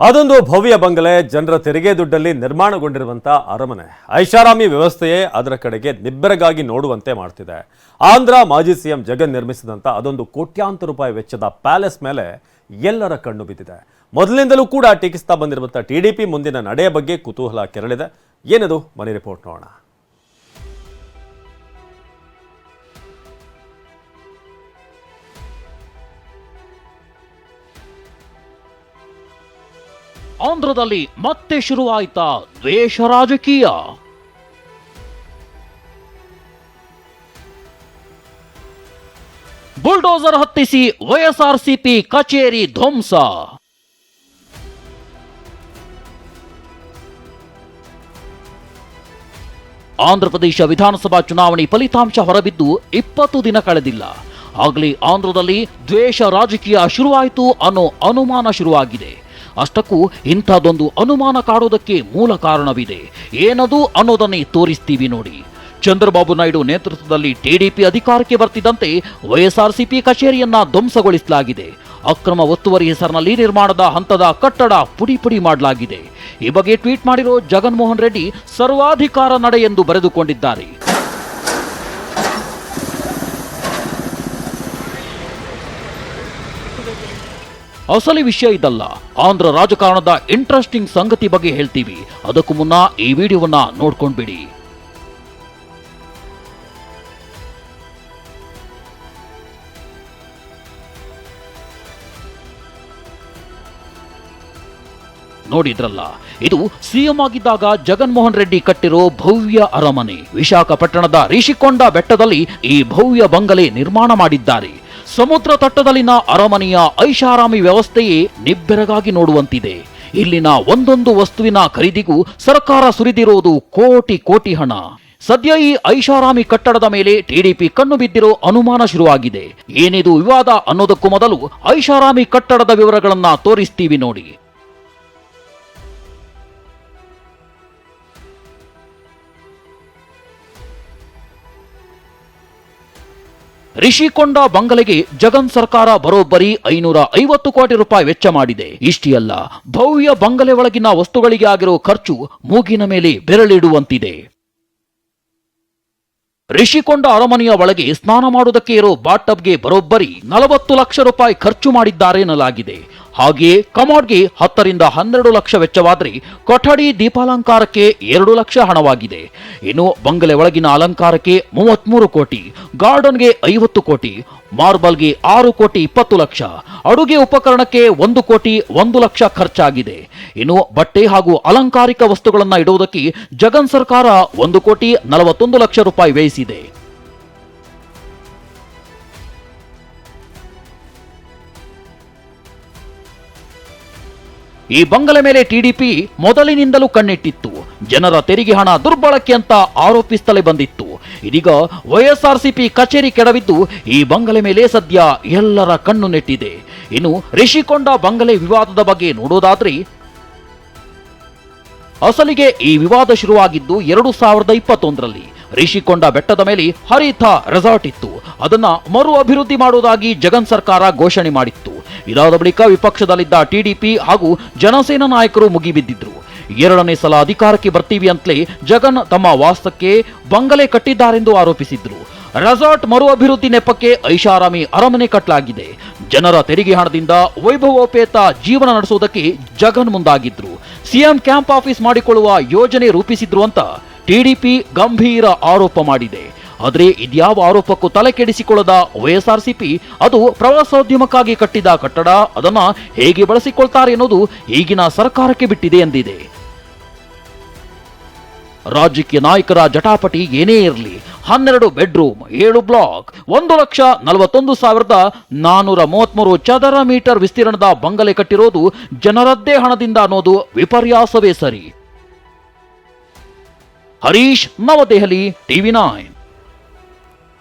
ಅದೊಂದು ಭವ್ಯ ಬಂಗಲೆ. ಜನರ ತೆರಿಗೆ ದುಡ್ಡಲ್ಲಿ ನಿರ್ಮಾಣಗೊಂಡಿರುವಂಥ ಅರಮನೆ. ಐಷಾರಾಮಿ ವ್ಯವಸ್ಥೆಯೇ ಅದರ ಕಡೆಗೆ ನಿಬ್ಬೆರಗಾಗಿ ನೋಡುವಂತೆ ಮಾಡ್ತಿದೆ. ಆಂಧ್ರ ಮಾಜಿ ಸಿಎಂ ಜಗನ್ ನಿರ್ಮಿಸಿದಂಥ ಅದೊಂದು ಕೋಟ್ಯಾಂತರ ರೂಪಾಯಿ ವೆಚ್ಚದ ಪ್ಯಾಲೇಸ್ ಮೇಲೆ ಎಲ್ಲರ ಕಣ್ಣು ಬಿದ್ದಿದೆ. ಮೊದಲಿಂದಲೂ ಕೂಡ ಟೀಕಿಸ್ತಾ ಬಂದಿರುವಂಥ ಟಿಡಿಪಿ ಮುಂದಿನ ನಡೆಯ ಬಗ್ಗೆ ಕುತೂಹಲ ಕೆರಳಿದೆ. ಏನದು? ಮನಿ ರಿಪೋರ್ಟ್ ನೋಡೋಣ. ಆಂಧ್ರದಲ್ಲಿ ಮತ್ತೆ ಶುರುವಾಯ್ತಾ ದ್ವೇಷ ರಾಜಕೀಯ. ಬುಲ್ಡೋಸರ್ ಹತ್ತಿಸಿ ವೈಎಸ್ಆರ್ಸಿಪಿ ಕಚೇರಿ ಧ್ವಂಸ. ಆಂಧ್ರಪ್ರದೇಶ ವಿಧಾನಸಭಾ ಚುನಾವಣೆ ಫಲಿತಾಂಶ ಹೊರಬಿದ್ದು ಇಪ್ಪತ್ತು ದಿನ ಕಳೆದಿಲ್ಲ. ಆಗಲಿ ಆಂಧ್ರದಲ್ಲಿ ದ್ವೇಷ ರಾಜಕೀಯ ಶುರುವಾಯಿತು ಅನ್ನೋ ಅನುಮಾನ ಶುರುವಾಗಿದೆ. ಅಷ್ಟಕ್ಕೂ ಇಂಥದ್ದೊಂದು ಅನುಮಾನ ಕಾಡೋದಕ್ಕೆ ಮೂಲ ಕಾರಣವಿದೆ. ಏನದು ಅನ್ನೋದನ್ನೇ ತೋರಿಸ್ತೀವಿ ನೋಡಿ. ಚಂದ್ರಬಾಬು ನಾಯ್ಡು ನೇತೃತ್ವದಲ್ಲಿ ಟಿಡಿಪಿ ಅಧಿಕಾರಕ್ಕೆ ಬರ್ತಿದ್ದಂತೆ ವೈಎಸ್ಆರ್ಸಿಪಿ ಕಚೇರಿಯನ್ನ ಧ್ವಂಸಗೊಳಿಸಲಾಗಿದೆ. ಅಕ್ರಮ ಒತ್ತುವರಿ ಹೆಸರಿನಲ್ಲಿ ನಿರ್ಮಾಣದ ಹಂತದ ಕಟ್ಟಡ ಪುಡಿ ಪುಡಿ ಮಾಡಲಾಗಿದೆ. ಈ ಬಗ್ಗೆ ಟ್ವೀಟ್ ಮಾಡಿರೋ ಜಗನ್ಮೋಹನ್ ರೆಡ್ಡಿ ಸರ್ವಾಧಿಕಾರ ನಡೆ ಎಂದು ಬರೆದುಕೊಂಡಿದ್ದಾರೆ. ಅಸಲಿ ವಿಷಯ ಇದಲ್ಲ. ಆಂಧ್ರ ರಾಜಕಾರಣದ ಇಂಟ್ರೆಸ್ಟಿಂಗ್ ಸಂಗತಿ ಬಗ್ಗೆ ಹೇಳ್ತೀವಿ. ಅದಕ್ಕೂ ಮುನ್ನ ಈ ವಿಡಿಯೋವನ್ನ ನೋಡ್ಕೊಂಡ್ಬಿಡಿ. ನೋಡಿದ್ರಲ್ಲ ಇದು ಸಿಎಂ ಆಗಿದ್ದಾಗ ಜಗನ್ಮೋಹನ್ ರೆಡ್ಡಿ ಕಟ್ಟಿರೋ ಭವ್ಯ ಅರಮನೆ. ವಿಶಾಖಪಟ್ಟಣದ ರಿಷಿಕೊಂಡ ಬೆಟ್ಟದಲ್ಲಿ ಈ ಭವ್ಯ ಬಂಗಲೆ ನಿರ್ಮಾಣ ಮಾಡಿದ್ದಾರೆ. ಸಮುದ್ರ ತಟ್ಟದಲ್ಲಿನ ಅರಮನೆಯ ಐಷಾರಾಮಿ ವ್ಯವಸ್ಥೆಯೇ ನಿಬ್ಬೆರಗಾಗಿ ನೋಡುವಂತಿದೆ. ಇಲ್ಲಿನ ಒಂದೊಂದು ವಸ್ತುವಿನ ಖರೀದಿಗೂ ಸರ್ಕಾರ ಸುರಿದಿರುವುದು ಕೋಟಿ ಕೋಟಿ ಹಣ. ಸದ್ಯ ಈ ಐಷಾರಾಮಿ ಕಟ್ಟಡದ ಮೇಲೆ ಟಿಡಿಪಿ ಕಣ್ಣು ಬಿದ್ದಿರೋ ಅನುಮಾನ ಶುರುವಾಗಿದೆ. ಏನಿದು ವಿವಾದ ಅನ್ನೋದಕ್ಕೂ ಮೊದಲು ಐಷಾರಾಮಿ ಕಟ್ಟಡದ ವಿವರಗಳನ್ನ ತೋರಿಸ್ತೀವಿ ನೋಡಿ. ರಿಷಿಕೊಂಡ ಬಂಗಲೆಗೆ ಜಗನ್ ಸರ್ಕಾರ ಬರೋಬ್ಬರಿ ಐನೂರ ಐವತ್ತು ಕೋಟಿ ರೂಪಾಯಿ ವೆಚ್ಚ ಮಾಡಿದೆ. ಇಷ್ಟೇ ಅಲ್ಲ, ಭವ್ಯ ಬಂಗಲೆ ಒಳಗಿನ ವಸ್ತುಗಳಿಗೆ ಆಗಿರೋ ಖರ್ಚು ಮೂಗಿನ ಮೇಲೆ ಬೆರಳಿಡುವಂತಿದೆ. ರಿಷಿಕೊಂಡ ಅರಮನೆಯ ಒಳಗೆ ಸ್ನಾನ ಮಾಡುವುದಕ್ಕೆ ಇರೋ ಬಾಟಬ್ಗೆ ಬರೋಬ್ಬರಿ ನಲವತ್ತು ಲಕ್ಷ ರೂಪಾಯಿ ಖರ್ಚು ಮಾಡಿದ್ದಾರೆ ಎನ್ನಲಾಗಿದೆ. ಹಾಗೆಯೇ ಕಮಾಡ್ಗೆ ಹತ್ತರಿಂದ ಹನ್ನೆರಡು ಲಕ್ಷ ವೆಚ್ಚವಾದರೆ ಕೊಠಡಿ ದೀಪಾಲಂಕಾರಕ್ಕೆ ಎರಡು ಲಕ್ಷ ಹಣವಾಗಿದೆ. ಇನ್ನು ಬಂಗಲೆ ಒಳಗಿನ ಅಲಂಕಾರಕ್ಕೆ ಮೂವತ್ಮೂರು ಕೋಟಿ, ಗಾರ್ಡನ್ಗೆ ಐವತ್ತು ಕೋಟಿ, ಮಾರ್ಬಲ್ಗೆ ಆರು ಕೋಟಿ ಇಪ್ಪತ್ತು ಲಕ್ಷ, ಅಡುಗೆ ಉಪಕರಣಕ್ಕೆ ಒಂದು ಕೋಟಿ ಒಂದು ಲಕ್ಷ ಖರ್ಚಾಗಿದೆ. ಇನ್ನು ಬಟ್ಟೆ ಹಾಗೂ ಅಲಂಕಾರಿಕ ವಸ್ತುಗಳನ್ನು ಇಡುವುದಕ್ಕೆ ಜಗನ್ ಸರ್ಕಾರ ಒಂದು ಕೋಟಿ ನಲವತ್ತೊಂದು ಲಕ್ಷ ರೂಪಾಯಿ ವ್ಯಯಿಸಿದೆ. ಈ ಬಂಗಲೆ ಮೇಲೆ ಟಿಡಿಪಿ ಮೊದಲಿನಿಂದಲೂ ಕಣ್ಣಿಟ್ಟಿತ್ತು. ಜನರ ತೆರಿಗೆ ಹಣ ದುರ್ಬಳಕೆ ಅಂತ ಆರೋಪಿಸುತ್ತಲೇ ಬಂದಿತ್ತು. ಇದೀಗ ವೈಎಸ್ಆರ್ಸಿಪಿ ಕಚೇರಿ ಕೆಡವಿದ್ದು ಈ ಬಂಗಲೆ ಮೇಲೆ ಸದ್ಯ ಎಲ್ಲರ ಕಣ್ಣು ನೆಟ್ಟಿದೆ. ಇನ್ನು ರಿಷಿಕೊಂಡ ಬಂಗಲೆ ವಿವಾದದ ಬಗ್ಗೆ ನೋಡೋದಾದ್ರೆ, ಅಸಲಿಗೆ ಈ ವಿವಾದ ಶುರುವಾಗಿದ್ದು ಎರಡು ಸಾವಿರದ ಇಪ್ಪತ್ತೊಂದರಲ್ಲಿ. ರಿಷಿಕೊಂಡ ಬೆಟ್ಟದ ಮೇಲೆ ಹರಿತ ರೆಸಾರ್ಟ್ ಇತ್ತು. ಅದನ್ನ ಮರು ಅಭಿವೃದ್ಧಿ ಮಾಡುವುದಾಗಿ ಜಗನ್ ಸರ್ಕಾರ ಘೋಷಣೆ ಮಾಡಿತ್ತು. ಇದಾದ ಬಳಿಕ ವಿಪಕ್ಷದಲ್ಲಿದ್ದ ಟಿಡಿಪಿ ಹಾಗೂ ಜನಸೇನಾ ನಾಯಕರು ಮುಗಿಬಿದ್ದಿದ್ರು. ಎರಡನೇ ಸಲ ಅಧಿಕಾರಕ್ಕೆ ಬರ್ತೀವಿ ಅಂತಲೇ ಜಗನ್ ತಮ್ಮ ವಾಸ್ತಕ್ಕೆ ಬಂಗಲೆ ಕಟ್ಟಿದ್ದಾರೆಂದು ಆರೋಪಿಸಿದ್ರು. ರೆಸಾರ್ಟ್ ಮರು ಅಭಿವೃದ್ಧಿ ನೆಪಕ್ಕೆ ಐಷಾರಾಮಿ ಅರಮನೆ ಕಟ್ಟಲಾಗಿದೆ ಜನರ ತೆರಿಗೆ ಹಣದಿಂದ ವೈಭವೋಪೇತ ಜೀವನ ನಡೆಸುವುದಕ್ಕೆ ಜಗನ್ ಮುಂದಾಗಿದ್ರು. ಸಿಎಂ ಕ್ಯಾಂಪ್ ಆಫೀಸ್ ಮಾಡಿಕೊಳ್ಳುವ ಯೋಜನೆ ರೂಪಿಸಿದ್ರು ಅಂತ ಟಿಡಿಪಿ ಗಂಭೀರ ಆರೋಪ ಮಾಡಿದೆ. ಆದರೆ ಇದ್ಯಾವ ಆರೋಪಕ್ಕೂ ತಲೆ ಕೆಡಿಸಿಕೊಳ್ಳದ ವೈಎಸ್ಆರ್ಸಿಪಿ ಅದು ಪ್ರವಾಸೋದ್ಯಮಕ್ಕಾಗಿ ಕಟ್ಟಿದ ಕಟ್ಟಡ, ಅದನ್ನ ಹೇಗೆ ಬಳಸಿಕೊಳ್ತಾರೆ ಎನ್ನುವುದು ಈಗಿನ ಸರ್ಕಾರಕ್ಕೆ ಬಿಟ್ಟಿದೆ ಎಂದಿದೆ. ರಾಜಕೀಯ ನಾಯಕರ ಜಟಾಪಟಿ ಏನೇ ಇರಲಿ, ಹನ್ನೆರಡು ಬೆಡ್ರೂಮ್, ಏಳು ಬ್ಲಾಕ್, ಒಂದು ಲಕ್ಷ ನಲವತ್ತೊಂದು ಸಾವಿರದ ನಾನೂರ ಮೂವತ್ಮೂರು ಚದರ ಮೀಟರ್ ವಿಸ್ತೀರ್ಣದ ಬಂಗಲೆ ಕಟ್ಟಿರೋದು ಜನರದ್ದೇ ಹಣದಿಂದ ಅನ್ನೋದು ವಿಪರ್ಯಾಸವೇ ಸರಿ. ಹರೀಶ್, ನವದೆಹಲಿ, ಟಿವಿ ನೈನ್.